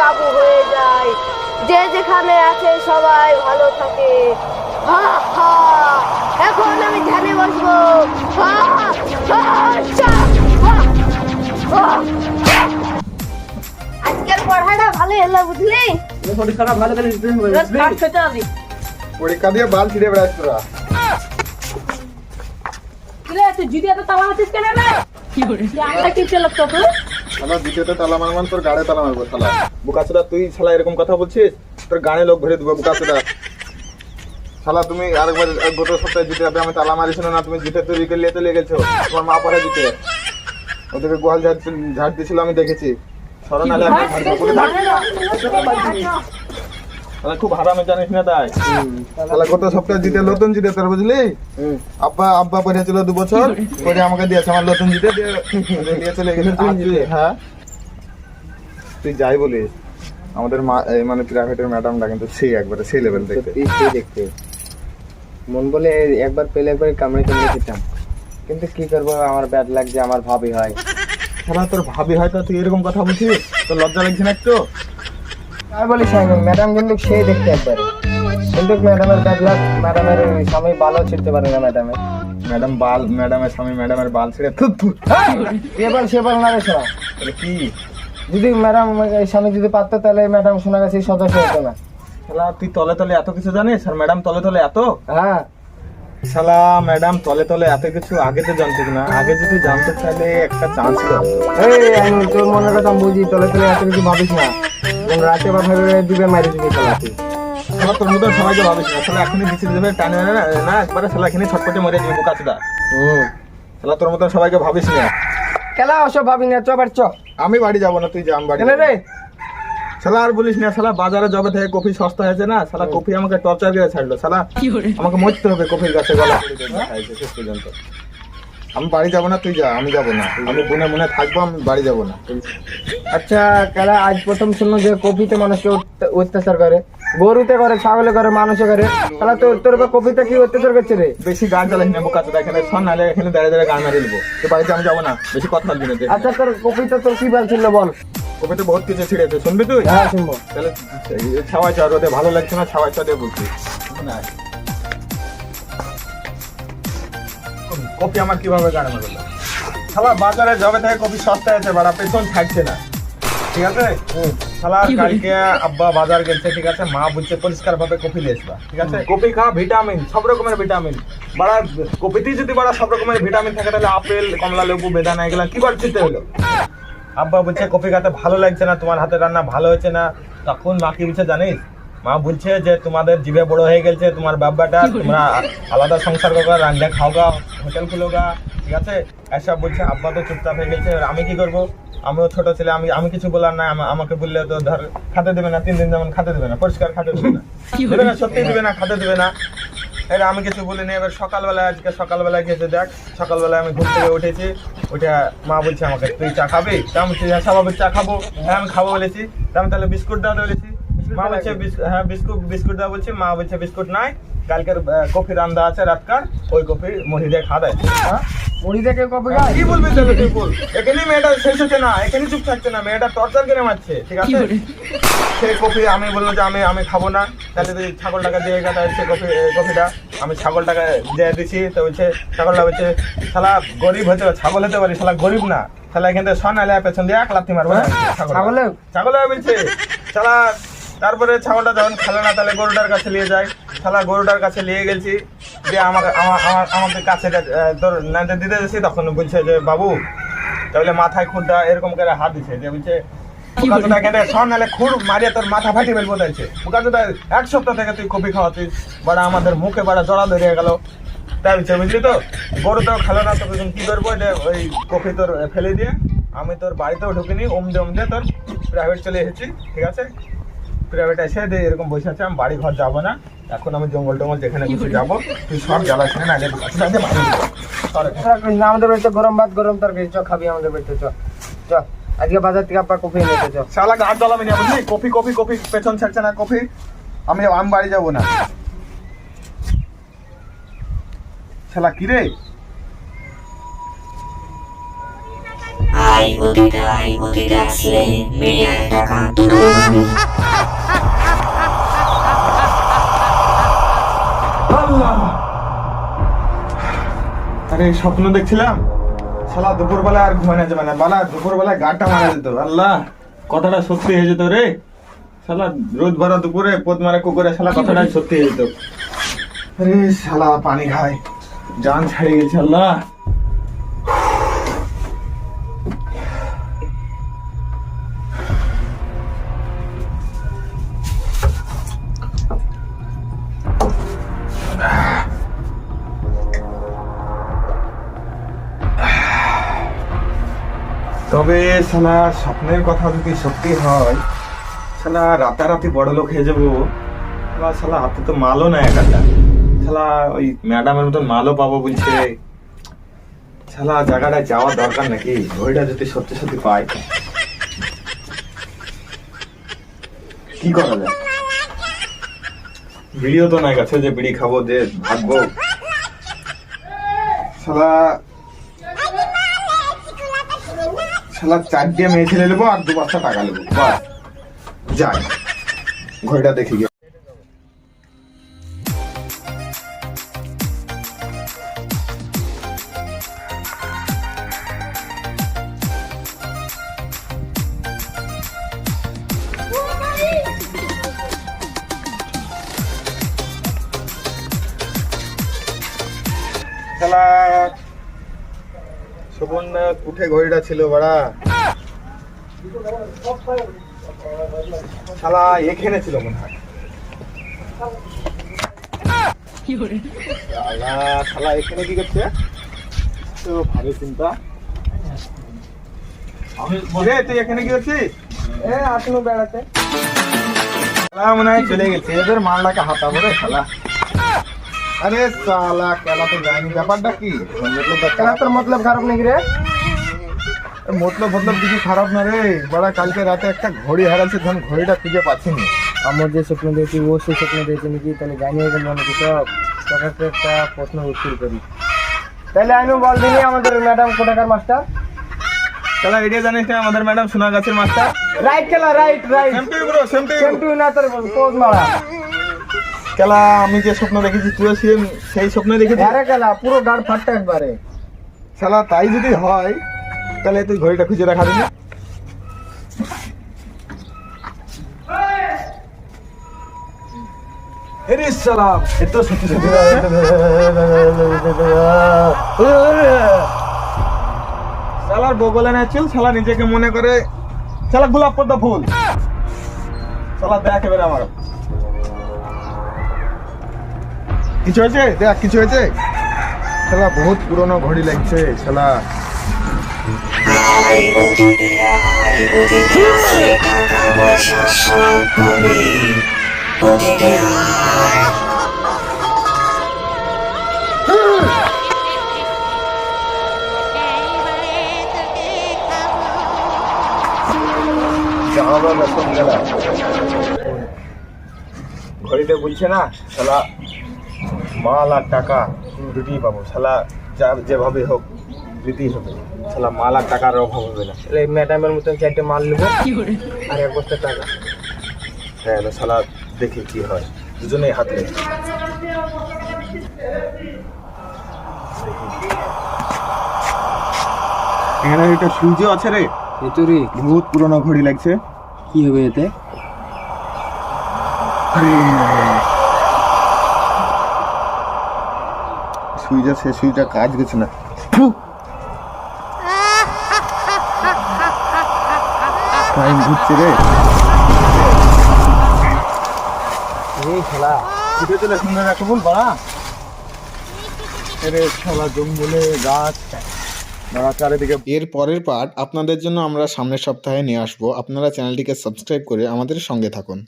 কাবু হয়ে যায় যে যেখানে আছে সবাই ভালো থাকে। হা হা। এখন আমি ধ্যানে বসবো। আজকের পড়াটা ভালো এলো বুঝলি? পরীক্ষাটা ভালো করে দিতে হবে। পরীক্ষা দিয়ে বাল ছিঁড়ে বেড়াস তোরা কিরে তুই জিদি এত তালা মারছিস কেন রে? কি করে? আমরা কি চালাক তো শালা দ্বিতীয়তে তালা মারমান তোর গাড়ে তালা মারবো শালা। বুকাচুদা তুই শালা এরকম কথা বলছিস? তোর গানে লোক ভরে দেবো বুকাচুদা শালা তুমি আরেকবার গত সপ্তাহে জিতে যাবে আমি তালা মারিছিল না তুমি জিতে তৈরি করে নিয়ে চলে গেছো। তোমার মা পরে জিতে। ওদেরকে গোয়াল ঝাড় ঝাড় দিছিল আমি দেখেছি। সরো নালে শালা খুব হারামে জানিস না তাই? শালা গত সপ্তাহে জিতে নতুন জিতে তোর বুঝলি? আব্বা আব্বা পড়েছিল দু বছর পরে আমাকে দিয়েছে আমার নতুন জিতে দিয়ে চলে গেছে। হ্যাঁ? তুই যাই বলিস আমাদের মা মানে প্রাইভেটের ম্যাডামটা কিন্তু সেই একবারে সেই লেভেল দেখতে। সত্যি সেই দেখতে। মন বলে একবার পেলে একবার কামড়ে কামড়ে খেতাম কিন্তু কি করব আমার ব্যাড লাগছে আমার ভাবি হয়। তোর ভাবি হয়তো তুই এরকম কথা বলছিস? তোর লজ্জা লাগছে না একটু? আর বলিস আমি ম্যাডাম কিন্তু সেই দেখতে একবারে। কিন্তু ম্যাডামের ব্যাড লাগ ম্যাডামের স্বামী বালও ছিড়তে পারে না ম্যাডামের। ম্যাডাম বাল ম্যাডামের স্বামী ম্যাডামের বাল ছেড়ে থু থু এবার সেবার না রে শোনা কি? যদি ম্যাডাম স্বামী যদি পারতো তাহলে ম্যাডাম শোনা গেছে সদস্য হতো না। তুই তলে তলে এত কিছু জানিস? আর ম্যাডাম তলে তলে এত? হ্যাঁ। শালা ম্যাডাম তলে তলে এত কিছু আগে তো জানতিস না। আগে যদি জানতে চাইলে একটা চান্স ছিল এই আমি তোর মনের কথা বুঝি তলে তলে এত কিছু ভাবিস না। রাতে বা ভেবে দিবে মারি দিবি চালাতে শালা তোর মতো সবাইকে ভাবিস না। শালা এখনই বিচি দেবে টানে না না একবারে শালা এখানে ছটপটে মরে যাবে বোকাচুদা হুম। শালা তোর মতো সবাইকে ভাবিস না। খেলা ওসব ভাবি না চ বার চ। আমি বাড়ি যাব না তুই যা আমি বাড়ি রে শালা আর বলিস না শালা বাজারে জবে থেকে কফি সস্তা হয়েছে না শালা কফি আমাকে টর্চার করে ছাড়লো শালা আমাকে মরতে হবে কফির গাছে গলা শেষ পর্যন্ত। আমি বাড়ি যাব না তুই যা আমি যাব না। আমি মনে মনে থাকব আমি বাড়ি যাব না। আচ্ছা খেলা আজ প্রথম শুনলো যে কপিতে মানুষকে অত্যাচার করে। গরুতে করে ছাগলে করে মানুষে করে। তাহলে তোর তোর কপিতে কি অত্যাচার করছে রে? বেশি গান চালাস না বোকা চোদা এখানে শোন নাহলে এখানে দাঁড়িয়ে দাঁড়িয়ে গান মারিয়ে দেবো তো বাড়িতে আমি যাব না বেশি কথা বলবি না আচ্ছা তোর কপিতে তোর কি বলছিল বল। কপিতে বহুত কিছু ছিঁড়েছে শুনবি তুই? হ্যাঁ শুনব। তাহলে ছাওয়াই চা রোদে ভালো লাগছে না ছাওয়াই চা দিয়ে বলছি। কপি আমার কীভাবে গাড়ি মারলো শালা বাজারে জবে থেকে কপি সস্তা আছে বাড়া পেছন থাকছে না। ঠিক আছে? শালা কালকে আব্বা বাজার গেছে ঠিক আছে? মা বলছে পরিষ্কার ভাবে কপি লেসবা ঠিক আছে? কপি খা ভিটামিন সব রকমের ভিটামিন। বাড়া কপিতেই যদি বাড়া সব রকমের ভিটামিন থাকে তাহলে আপেল কমলা লেবু বেদানা এগুলা কি বার চিনতে হলো? আব্বা বলছে কপি খাতে ভালো লাগছে না তোমার হাতে রান্না ভালো হয়েছে না। তখন মা কি বলছে জানিস? মা বলছে যে তোমাদের জিভে বড় হয়ে গেছে তোমার বাব্বাটা তোমরা আলাদা সংসার করো রান্না খাওগা হোটেল খুলোগা ঠিক আছে? এসব বলছে আব্বা তো চুপচাপ হয়ে গেছে আমি কি করব? আমিও ছোট ছেলে আমি আমি কিছু বলার না আমা- আমাকে বললে তো ধর খাতে দেবে না তিন দিন যেমন খাতে দেবে না পরিষ্কার খাতে দেবে না। দেবে না সত্যি দেবে না খাতে দেবে না। এবার আমি কিছু বলিনি এবার সকালবেলায় আজকে সকালবেলায় গেছে দেখ সকালবেলায় আমি ঘুম থেকে উঠেছি। ওইটা মা বলছে আমাকে তুই চা খাবি? তা আমি হ্যাঁ স্বাভাবিক চা খাব। হ্যাঁ আমি খাব বলেছি। তা আমি তাহলে বিস্কুট দাও বলেছি। মা বলছে হ্যাঁ বিস্কুট বিস্কুট দাও বলছি। মা বলছে বিস্কুট নাই। কালকের কফি রান্দা আছে রাতকার। ওই কফি মুড়ি দিয়ে খা দেয় হ্যাঁ? মুড়ি থেকে কপি খায়? কি বলবি তাহলে তুই বল? এখানেই মেয়েটা শেষ হচ্ছে না চুপ থাকছে না। মেয়েটা টর্চার করে মারছে ঠিক আছে? সেই কফি আমি বললাম যে আমি আমি খাব না। তাহলে তুই ছাগল টাকা দিয়ে সে কফি কফিটা। আমি ছাগলটাকে দিয়ে দিছি তো বলছে ছাগলটা বলছে শালা গরিব হতে পারে ছাগল হতে পারি শালা গরিব না। শালা এখান থেকে সন আলে পেছন দিয়ে এক লাথি মারবো ছাগল ছাগলে? ছাগলে বলছে শালা তারপরে ছাগলটা যখন খেলে না তাহলে গরুটার কাছে নিয়ে যায়। শালা গরুটার কাছে নিয়ে গেছি যে আমাকে আমার আমার আমাদের কাছে তোর নাইতে দিতে গেছি তখন বলছে যে বাবু তাহলে মাথায় খুঁড়টা এরকম করে হাত দিছে যে বলছে বুকাচোদা কেটে সন খুঁড় মারিয়ে তোর মাথা ফাটি বোঝাইছে এক সপ্তাহ থেকে তুই কপি খাওয়াতিস বাড়া আমাদের মুখে বাড়া জড়া ধরে গেল। তাই বুঝলি তো? গরু তো খেলো না তোকে কি করব ওই তোর ফেলে দিয়ে আমি তোর বাড়িতেও ঢুকিনি ওমদে ওমদে তোর প্রাইভেট চলে এসেছি ঠিক আছে? প্রাইভেট এসে দিয়ে এরকম বসে আছে আমি বাড়ি ঘর যাব না। এখন আমি জঙ্গল টঙ্গল যেখানে কিছু যাব তুই সব জ্বালা শুনে না না আমাদের বাড়িতে গরম ভাত গরম তরকারি চ খাবি আমাদের বাড়িতে চ চ। আজকে বাজার থেকে আব্বা কপি এনেছে চ শালা গাছ জ্বালাবি না বুঝলি? কফি কফি কফি পেছন ছাড়ছে না কফি। আমি আমি বাড়ি যাব না। শালা কি রে আই বুদ্ধিটা আই বুদ্ধিটা আসলে মিলিয়ন টাকা আরে স্বপ্ন দেখছিলাম। শালা দুপুরবেলা আর ঘুমানো যাবে না বালা দুপুরবেলা গাটা মারা যেত। আল্লাহ কথাটা সত্যি হয়ে যেত রে। শালা রোদ ভরা দুপুরে পদ মারা কুকুরে শালা কথাটা সত্যি হয়ে যেত। আরে শালা পানি খায়। জান ছাড়িয়ে গেছে আল্লাহ। তবে শালা, স্বপ্নের কথা যদি সত্যি হয়, শালা, রাতারাতি বড় লোক হয়ে যাব। শালা হাতে তো মালও না একাটা। শালা, ওই ম্যাডামের মতন মালও পাবো বলছে। শালা, জায়গাটায় যাওয়ার দরকার নাকি? ওইটা যদি সত্যি সত্যি পাই। কি করা যায়? বিড়িও তো নাই কাছে যে বিড়ি খাব, যে ভাগবো শালা শালা চারটে মেয়ে ছেলে নেব আর দু বস্তা টাকা নেব। যাই। ঘড়িটা দেখি গিয়ে শোভন কুঠে ঘড়িটা ছিল বাড়া। শালা এখানে ছিল মনে হয়। শালা শালা এখানে কি করছে? তো ভালো চিন্তা। রে তুই এখানে কি করছিস? এ আসলো বেড়াতে। শালা মনে হয় চলে গেছে। এদের মালটাকে হাতাবো রে শালা। আরে শালা কেলা তো যায়নি ব্যাপারটা কি? কেন তোর মতলব খারাপ নাকি রে? মতলব ফতলব কিছু খারাপ না রে। বড়া কালকে রাতে একটা ঘড়ি হারাচ্ছে ধন ঘড়িটা খুঁজে পাচ্ছিনি আমার যে স্বপ্ন দেখছি ও সেই স্বপ্ন দেখছে নাকি? তাহলে জানিয়ে গেল নাকি সব। তোকে তো একটা প্রশ্ন উত্তর করি। তাহলে আমি বল দিনি আমাদের ম্যাডাম কোটাকার মাস্টার? শালা এরিয়া জানিস না আমাদের ম্যাডাম সোনা গাছের মাস্টার? রাইট খেলা right right. Same to bro same to same to না তোর পোজ মারা। খেলা আমি যে স্বপ্ন দেখেছি তুই সেম সেই স্বপ্ন দেখেছি আরে খেলা পুরো গাড় ফাটটা একবারে। শালা তাই যদি হয় তাহলে তুই ঘড়িটা খুঁজে রাখা দিবি। এরে সালাম এত সত্যি সত্যি। শালার বগলে না চল শালা নিজেকে মনে করে শালা গোলাপ পদ্ম ফুল। শালা দেখ এবারে আমার। কিছু হয়েছে? দেখ, কিছু হয়েছে? শালা, বহুত পুরনো ঘড়ি লাগছে, শালা। ঘড়িতে বলছে না, শালা। মাল আর টাকা দুটিই পাবো। শালা যা যেভাবে হোক দিতেই হবে। শালা মাল আর টাকার অভাব হবে না। তাহলে ম্যাডামের মতন চারটে মাল নেব আর এক বস্তা টাকা। হ্যাঁ শালা দেখি কি হয়। দুজনেই হাত এখানে একটা সুইচও আছে রে। ভিতরে? বহুত পুরনো ঘড়ি লাগছে। কি হবে এতে? সুইচ আছে সুইচটা কাজ গেছে না। টাইম ঘুরছে রে। এই খেলা। চলে সুন্দর একটা বল বাড়া। এরে শালা জঙ্গলে গাছ। এর পরের পার্ট আপনাদের জন্য আমরা সামনের সপ্তাহে নিয়ে আসব। আপনারা চ্যানেলটিকে সাবস্ক্রাইব করে আমাদের সঙ্গে থাকুন।